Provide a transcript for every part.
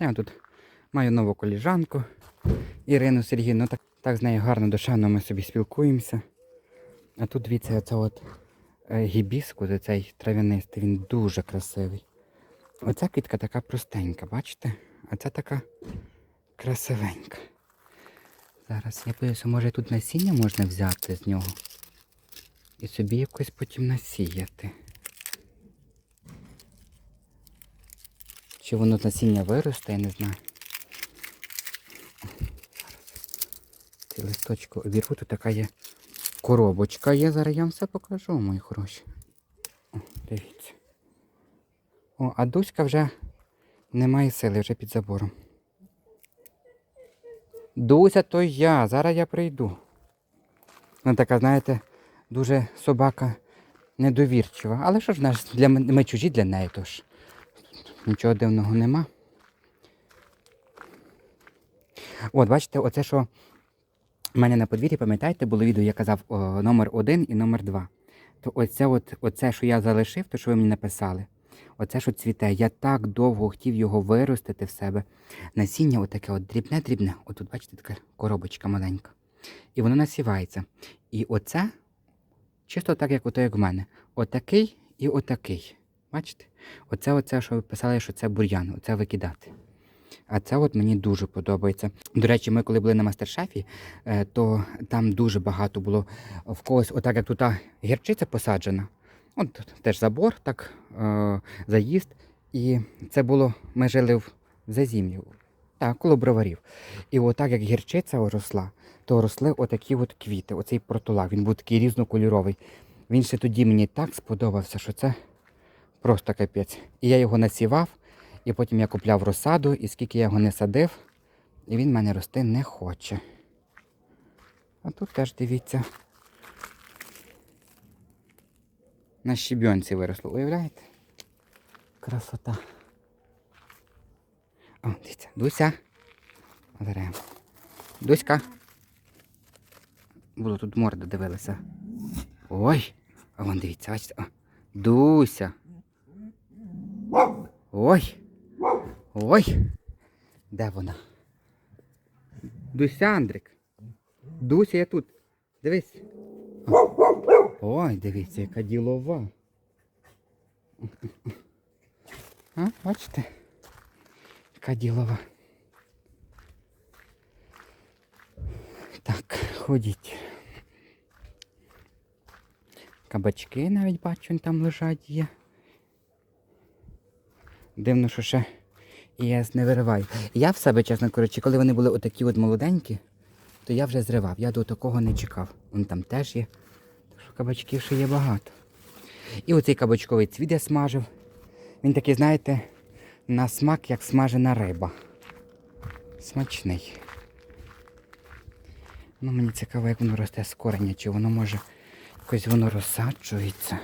Я тут маю нову коліжанку Ірину Сергійну. Так, так з нею гарно душевно ми собі спілкуємося. А тут дивіться, оце от е, гібіскус, цей трав'янистий, він дуже красивий. Оця квітка така простенька, бачите? А ця така красивенька. Зараз я подивлюся, може тут насіння можна взяти з нього. І собі якось потім насіяти. Чи воно насіння виросте, я не знаю. Ці листочку обірву, тут така є коробочка є. Зараз я вам все покажу, мої хороші. О, дивіться. О, а Дуська вже немає сили, вже під забором. Дуся, то я, зараз я прийду. Ну така, знаєте, дуже собака недовірчива. Але що ж для ми чужі для неї, тож нічого дивного нема. От, бачите, оце що в мене на подвір'ї, пам'ятаєте, було відео, я казав о, номер один і номер два. То оце, от, оце, що я залишив, то що ви мені написали. Оце що цвіте. Я так довго хотів його виростити в себе. Насіння отаке от дрібне-дрібне. Отут, бачите, така коробочка маленька. І воно насівається. І оце чисто так, як ото, як в мене. Отакий і отакий. Бачите? Оце, оце, що ви писали, що це бур'ян, оце викидати. А це от мені дуже подобається. До речі, ми коли були на мастер-шефі, е, то там дуже багато було в когось, отак як тут гірчиця посаджена. От теж забор, так, е, заїзд. І це було, ми жили в зазім'ї, так, коло броварів. І отак як гірчиця росла, то росли отакі от квіти, оцей протулак, він був такий різнокольоровий. Він ще тоді мені так сподобався, що це просто капець. І я його насівав, і потім я купляв розсаду, і скільки я його не садив, і він в мене рости не хоче. А тут теж дивіться. На щебінці виросло, уявляєте? Красота. О, дивіться, Дуся. Озеремо. Дуська. Було тут морда дивилася. Ой! А вон дивіться, бачите. Дуся. Ой. Ой. Де вона? Дуся, Андрик. Дуся, я тут. Дивись. Ой, дивіться, яка ділова. А, бачите? Яка ділова. Так, ходіть. Кабачки навіть бачу, там лежать є. Дивно, що ще я не вириваю. Я в себе, чесно кажучи, коли вони були отакі от молоденькі, то я вже зривав. Я до такого не чекав. Вон там теж є. Так що кабачків ще є багато. І оцей кабачковий цвіт я смажив. Він такий, знаєте, на смак, як смажена риба. Смачний. Ну, мені цікаво, як воно росте з кореня, чи воно може якось воно розсаджується.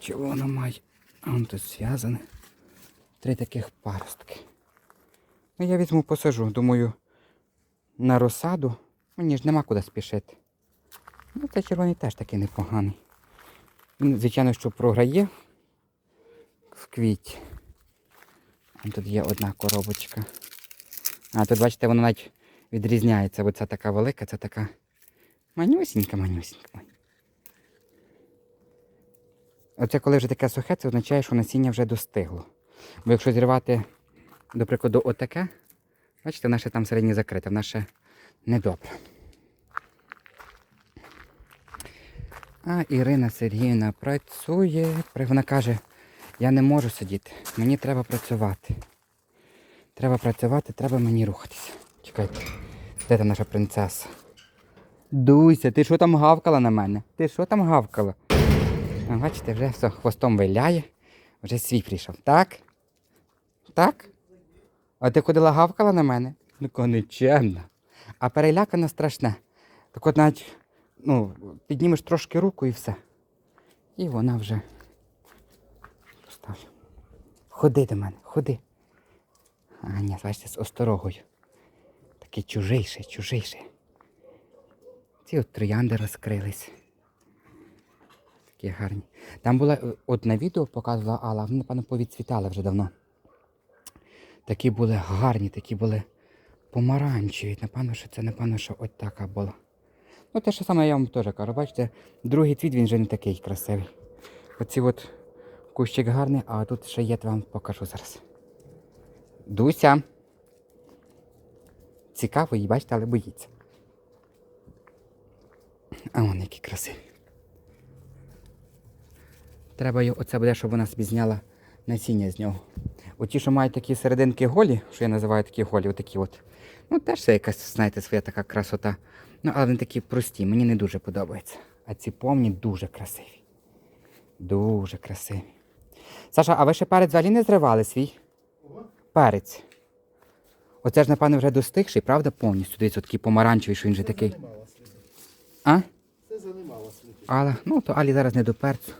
Чи воно має. А вон тут зв'язане. Три таких паростки. Ну, я візьму посажу, думаю, на розсаду. Мені ж нема куди спішити. Ну, цей червоний теж такий непоганий. Він, звичайно, що програє в квіті. Тут є одна коробочка. А тут, бачите, воно навіть відрізняється. Оця така велика, це така манюсінька, манюсінька. Оце коли вже таке сухе, це означає, що насіння вже достигло. Бо якщо зірвати, до прикладу, отаке, бачите, наше там середнє закрите, наше недобре. А Ірина Сергіївна працює. Вона каже, я не можу сидіти, мені треба працювати. Треба працювати, треба мені рухатися. Чекайте, де та наша принцеса? Дуйся, ти що там гавкала на мене? Ти що там гавкала? А, бачите, вже все, хвостом виляє, вже свій прийшов. Так? Так? А ти ходила гавкала на мене? Ну, ко нечемна. А перелякана страшне. Так от навіть, ну, піднімеш трошки руку і все. І вона вже поставлю. Ходи до мене, ходи. А, ні, бачите, з осторогою. Такий чужийший, чужийший. Ці от троянди розкрились. Такі гарні. Там була, е, от на відео показувала Алла, вони, напевно, повідцвітали вже давно. Такі були гарні, такі були помаранчеві. Напевно, що це, напевно, що от така була. Ну, те, що саме я вам теж кажу, бачите, другий цвіт він вже не такий красивий. Оці от кущик гарний, а тут ще то вам покажу зараз. Дуся. Цікаво її, бачите, але боїться. А вон які красиві. Треба його, оце буде, щоб вона собі зняла насіння з нього. Оті, що мають такі серединки голі, що я називаю такі голі, отакі от. Ну, теж це якась, знаєте, своя така красота. Ну, але вони такі прості, мені не дуже подобаються. А ці повні дуже красиві. Дуже красиві. Саша, а ви ще перець взагалі не зривали свій? Перець. Оце ж, напевно, вже достигший, правда, повністю. Дивіться, такий помаранчевий, що він же такий. А? Це занимала сліди. Але, ну, то Алі зараз не до перцю.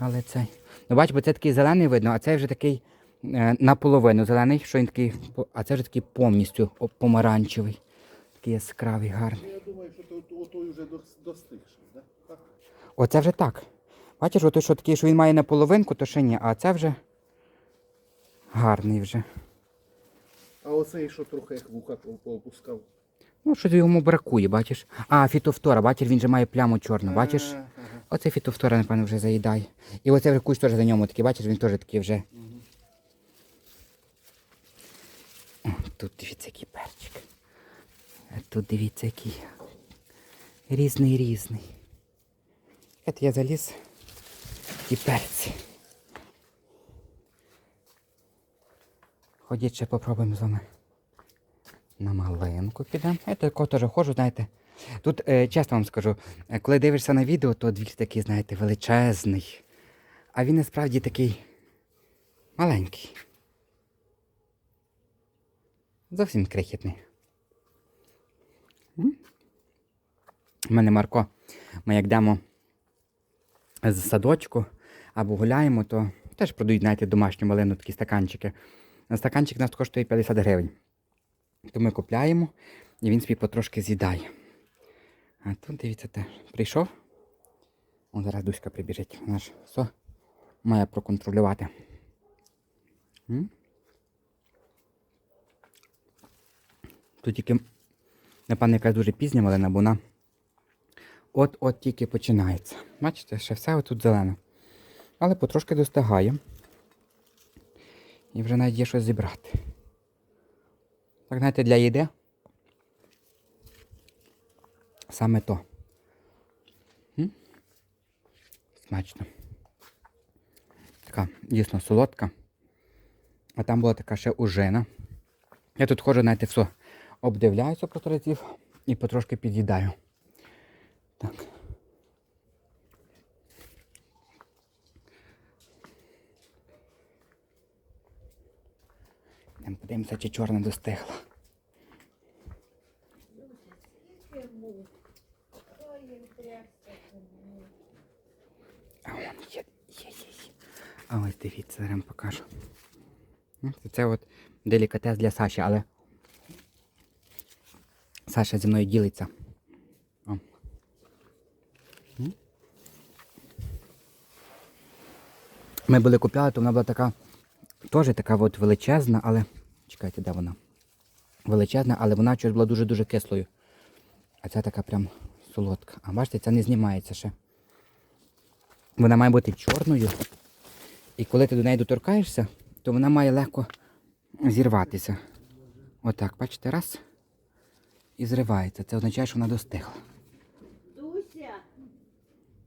Але цей. Ну, бач, бо це такий зелений видно, а цей вже такий е, наполовину зелений, що він такий, а це вже такий повністю помаранчевий. Такий яскравий, гарний. Ну, Я думаю, що то, то, той вже достигший, да? так? Оце вже так. Бачиш, ото що такий, що він має наполовинку, то ще ні, а це вже гарний вже. А оцей, що трохи вуха поопускав. Ну, щось йому бракує, бачиш. А, фітофтора, бачиш, він же має пляму чорну, бачиш? Ага, ага. Оце фітофтора, напевно, вже заїдає. І оце вже кущ теж за ньому такий, бачиш, він теж такий вже. О, тут дивіться, який перчик. Тут дивіться, який. Різний різний. От я заліз і перці. Ходіть ще попробуємо з вами. На малинку підемо. Я тако теж ходжу, знаєте. Тут, е, чесно вам скажу, е, коли дивишся на відео, то двір такий, знаєте, величезний. А він насправді такий маленький. Зовсім крихітний. У мене Марко, ми як йдемо з садочку або гуляємо, то теж продають, знаєте, домашню малину, такі стаканчики. Стаканчик у нас коштує 50 гривень. То ми купляємо і він собі потрошки з'їдає. А тут дивіться те, прийшов. О, зараз Дуська прибіжить. Вона ж все має проконтролювати. М? Тут тільки, напевно, якась дуже пізня малина, бо вона от-от тільки починається. Бачите, ще все отут зелене. Але потрошки достигає. І вже навіть є щось зібрати. Так, знаєте, для їди. Саме то. М? Смачно. Така дійсно солодка. А там була така ще ужина. Я тут ходжу, знаєте, все. Обдивляюся просто разів і потрошки під'їдаю. Так. Подивимося, чи чорна достигла. А вон є, є, є, є. А ось дивіться, зараз покажу. Ну, Це, от делікатес для Саші, але Саша зі мною ділиться. О. Ми були купляли, то вона була така, теж така от величезна, але. Чекайте, де вона? Величезна, але вона щось була дуже-дуже кислою. А ця така прям солодка. А бачите, ця не знімається ще. Вона має бути чорною. І коли ти до неї доторкаєшся, то вона має легко зірватися. Отак, бачите, раз. І зривається. Це означає, що вона достигла. Дуся,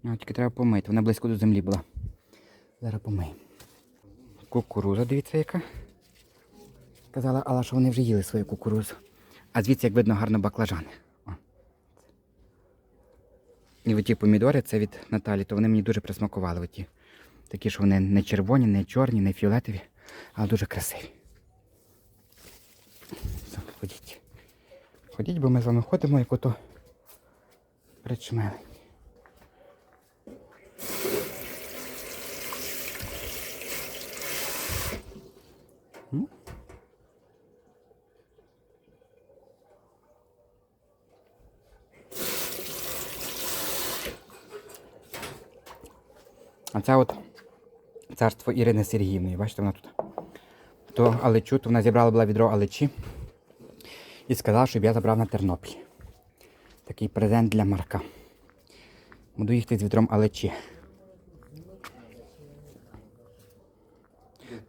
тільки треба помити, вона близько до землі була. Зараз помиємо. Кукуруза, дивіться, яка. Казала Алла, що вони вже їли свою кукурузу. А звідси, як видно, гарно баклажани. І оті помідори, це від Наталі, то вони мені дуже присмакували. Оті. Такі, що вони не червоні, не чорні, не фіолетові, але дуже красиві. Ходіть. Ходіть, бо ми з вами ходимо, як ото причмели. А це от царство Ірини Сергіївни. Бачите, вона тут то алечу, то вона зібрала була відро алечі і сказала, щоб я забрав на Тернопіль. Такий презент для Марка. Буду їхати з відром алечі.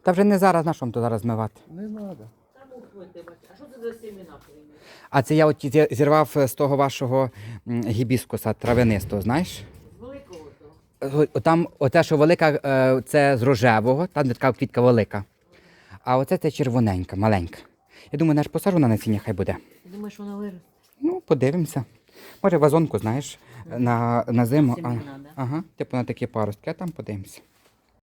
Та вже не зараз, на що вам то зараз змивати. Не треба. А що це за прийняли? А це я от зірвав з того вашого гібіскуса травянистого, знаєш? З великого того. О- Там оте, що велика, е, це з рожевого, там де така квітка велика. А оце це червоненька, маленька. Я думаю, наш посажу на насіння хай буде. Думаєш, вона виросте? Ну, подивимося. Може, вазонку, знаєш, на, на зиму. А, да? ага, типу на такі паростки, а там подивимося.